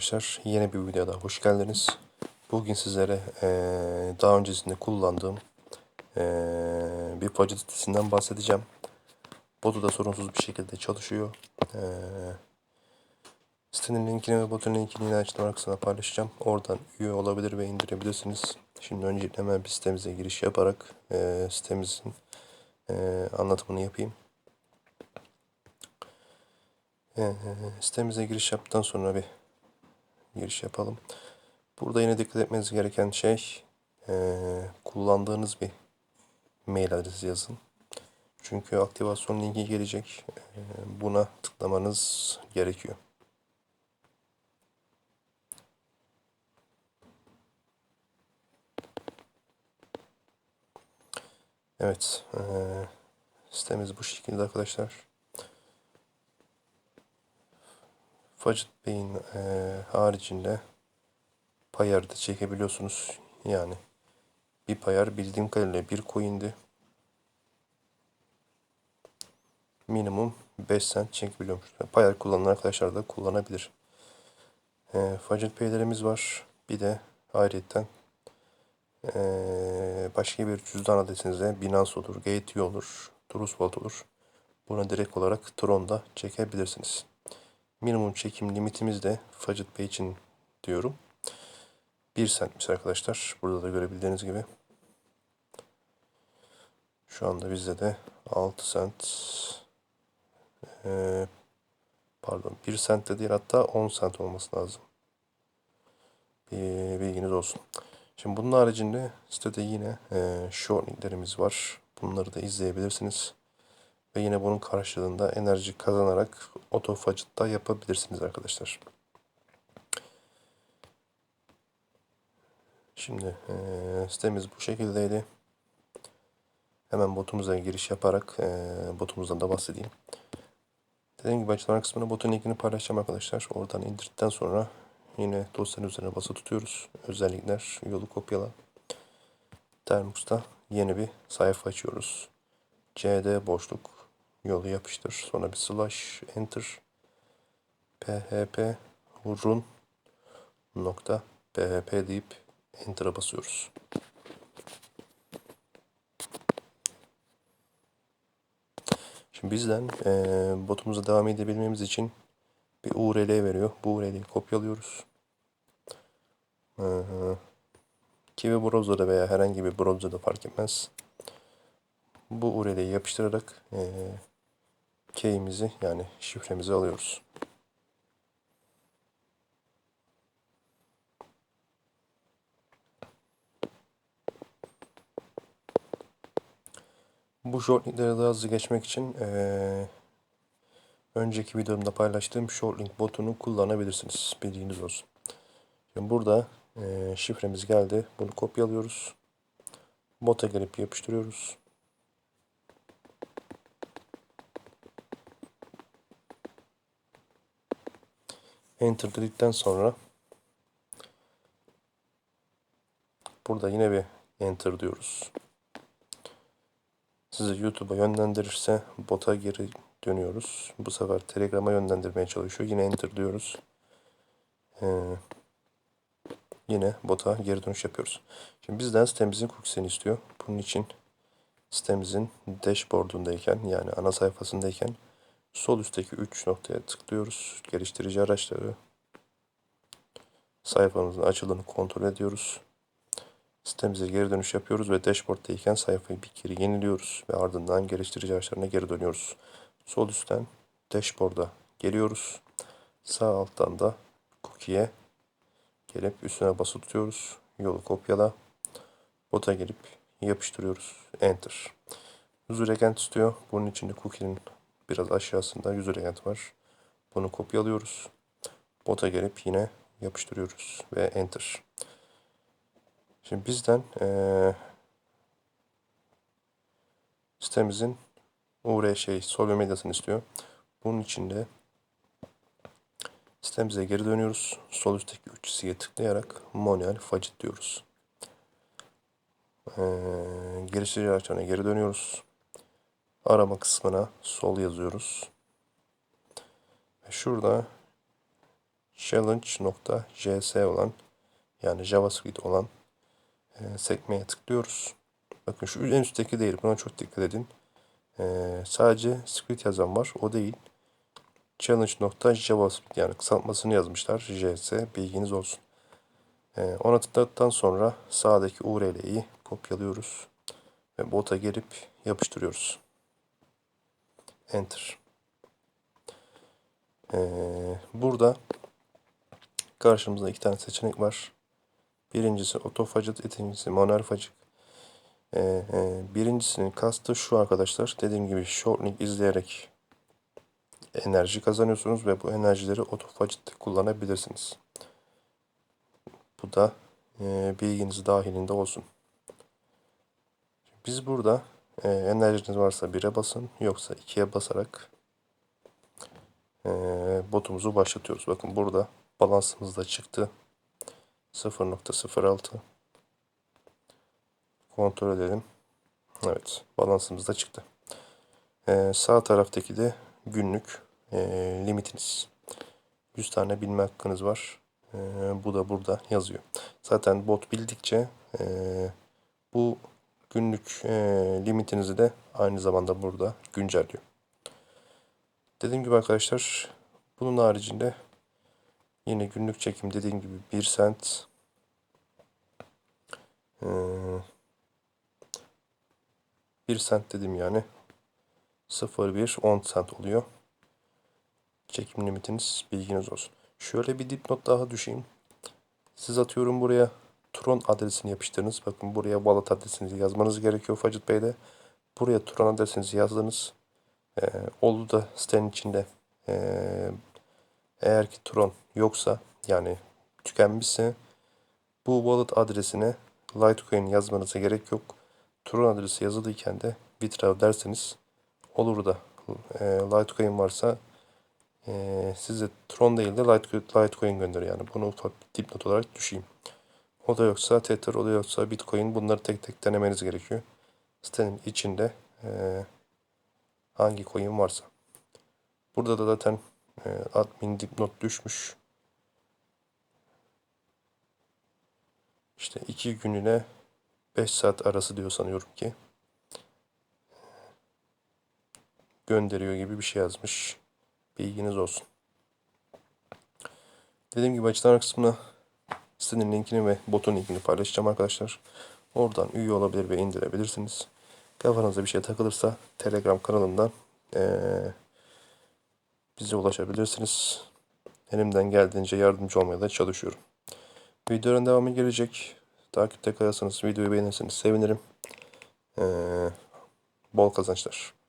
arkadaşlar. Yeni bir videoda hoş geldiniz. Bugün sizlere eee, daha öncesinde kullandığım eee, bir Fudget sitesinden bahsedeceğim. Botu da sorunsuz bir şekilde çalışıyor. Eee sitenin linkini ve botun linkini yine açıklama kısmına paylaşacağım. Oradan üye olabilir ve indirebilirsiniz. Şimdi öncelikle hemen bir sitemize giriş yaparak eee, sitemizin eee, anlatımını yapayım. Ee, sitemize giriş yaptıktan sonra bir giriş yapalım. Burada yine dikkat etmeniz gereken şey eee, kullandığınız bir mail adresi yazın. Çünkü aktivasyon linki gelecek. Eee, buna tıklamanız gerekiyor. Evet. eee, sitemiz bu şekilde arkadaşlar. Fudget Bey'in eee, haricinde payar da çekebiliyorsunuz. Yani bir payar bildiğim kadarıyla bir coin'di. Minimum 5 cent çekebiliyormuş. Payar kullanan arkadaşlar da kullanabilir. Eee Fudget Pay'lerimiz var. Bir de ayrıyetten eee, başka bir cüzdan adresinizde Binance olur, Gateway olur, Trustwallet olur. Buna direkt olarak Tron'da çekebilirsiniz. Minimum çekim limitimiz de Fudget Pay için diyorum. 1 centmiş arkadaşlar. Burada da görebildiğiniz gibi. Şu anda bizde de 6 cent eee, pardon 1 cent de değil hatta 10 cent olması lazım. Bir bilginiz olsun. Şimdi bunun haricinde sitede yine eee short linklerimiz var. Bunları da izleyebilirsiniz. Ve yine bunun karşılığında enerji kazanarak auto fudget da yapabilirsiniz arkadaşlar. Şimdi eee, sitemiz bu şekildeydi. Hemen botumuza giriş yaparak eee, botumuzdan da bahsedeyim. Dediğim gibi açıklama kısmına botun linkini paylaşacağım arkadaşlar. Oradan indirdikten sonra yine dosyanın üzerine bası tutuyoruz. Özellikler, yolu kopyala. Termux'ta yeni bir sayfa açıyoruz. CD boşluk yolu yapıştır. Sonra bir slash enter php run nokta php deyip enter'a basıyoruz. Şimdi bizden eee botumuza devam edebilmemiz için bir URL veriyor. Bu URL'yi kopyalıyoruz. Eee, Kiwi browser'da veya herhangi bir browser'da fark etmez. Bu URL'yi yapıştırarak eee key'imizi yani şifremizi alıyoruz. Bu short linkleri daha hızlı geçmek için eee, önceki videomda paylaştığım short link botunu kullanabilirsiniz. Bilginiz olsun. Şimdi burada eee, şifremiz geldi. Bunu kopyalıyoruz. Bota gelip yapıştırıyoruz. Enter dedikten sonra burada yine bir enter diyoruz. Sizi YouTube'a yönlendirirse bota geri dönüyoruz. Bu sefer Telegram'a yönlendirmeye çalışıyor. Yine enter diyoruz. Ee, yine bota geri dönüş yapıyoruz. Şimdi bizden sitemizin cookiesini istiyor. Bunun için sitemizin dashboard'undayken yani ana sayfasındayken sol üstteki 3 noktaya tıklıyoruz. Geliştirici araçları sayfamızın açıldığını kontrol ediyoruz. Sitemize geri dönüş yapıyoruz ve dashboard'tayken sayfayı bir kere yeniliyoruz ve ardından geliştirici araçlarına geri dönüyoruz. Sol üstten dashboard'a geliyoruz. Sağ alttan da cookie'ye gelip üstüne basılı tutuyoruz. Yolu kopyala. Bota gelip yapıştırıyoruz. Enter. User agent istiyor. Bunun için de cookie'nin biraz aşağısında user agent var. Bunu kopyalıyoruz. Bota gelip yine yapıştırıyoruz ve enter. Şimdi bizden eee sitemizin URL şey solve medyasını istiyor. Bunun için de sitemize geri dönüyoruz. Sol üstteki 3 çizgiye tıklayarak manuel fudget diyoruz. Ee, geliştirici araçlarına geri dönüyoruz. Arama kısmına sol yazıyoruz. Ve şurada challenge.js olan yani JavaScript olan e, sekmeye tıklıyoruz. Bakın şu en üstteki değil. Buna çok dikkat edin. E, sadece script yazan var. O değil. Challenge.javascript yani kısaltmasını yazmışlar. JS bilginiz olsun. E, ona tıkladıktan sonra sağdaki URL'yi kopyalıyoruz. Ve bota gelip yapıştırıyoruz. Enter. Ee, burada karşımızda iki tane seçenek var. Birincisi otofacıt, ikincisi manuel facık. Ee, e, birincisinin kastı şu arkadaşlar. Dediğim gibi shortling izleyerek enerji kazanıyorsunuz ve bu enerjileri otofacıtta kullanabilirsiniz. Bu da e, bilginiz dahilinde olsun. Biz burada e, enerjiniz varsa 1'e basın yoksa 2'ye basarak e, botumuzu başlatıyoruz. Bakın burada balansımız da çıktı. 0.06 kontrol edelim. Evet balansımız da çıktı. E, sağ taraftaki de günlük e, limitiniz. 100 tane bilme hakkınız var. E, bu da burada yazıyor. Zaten bot bildikçe e, bu günlük e, limitinizi de aynı zamanda burada güncelliyor. Dediğim gibi arkadaşlar bunun haricinde yine günlük çekim dediğim gibi 1 sent e, 1 sent dedim yani 0,1 10 sent oluyor. Çekim limitiniz bilginiz olsun. Şöyle bir dipnot daha düşeyim. Siz atıyorum buraya Tron adresini yapıştırınız. Bakın buraya wallet adresinizi yazmanız gerekiyor Facit Bey'de. Buraya Tron adresinizi yazdınız. Ee, oldu da sitenin içinde ee, eğer ki Tron yoksa yani tükenmişse bu wallet adresine Litecoin yazmanıza gerek yok. Tron adresi yazılıyken de Bitrav derseniz olur da e, Litecoin varsa e, size Tron değil de Litecoin gönder yani. Bunu ufak dipnot olarak düşeyim. O da yoksa Tether, o da yoksa Bitcoin bunları tek tek denemeniz gerekiyor. Sitenin içinde e, hangi coin varsa. Burada da zaten e, admin dipnot düşmüş. İşte iki gününe 5 saat arası diyor sanıyorum ki. Gönderiyor gibi bir şey yazmış. Bilginiz olsun. Dediğim gibi açıklama kısmına sitenin linkini ve botun linkini paylaşacağım arkadaşlar. Oradan üye olabilir ve indirebilirsiniz. Kafanızda bir şey takılırsa Telegram kanalından ee, bize ulaşabilirsiniz. Elimden geldiğince yardımcı olmaya da çalışıyorum. Videonun devamı gelecek. Takipte kalırsanız, videoyu beğenirseniz sevinirim. Ee, bol kazançlar.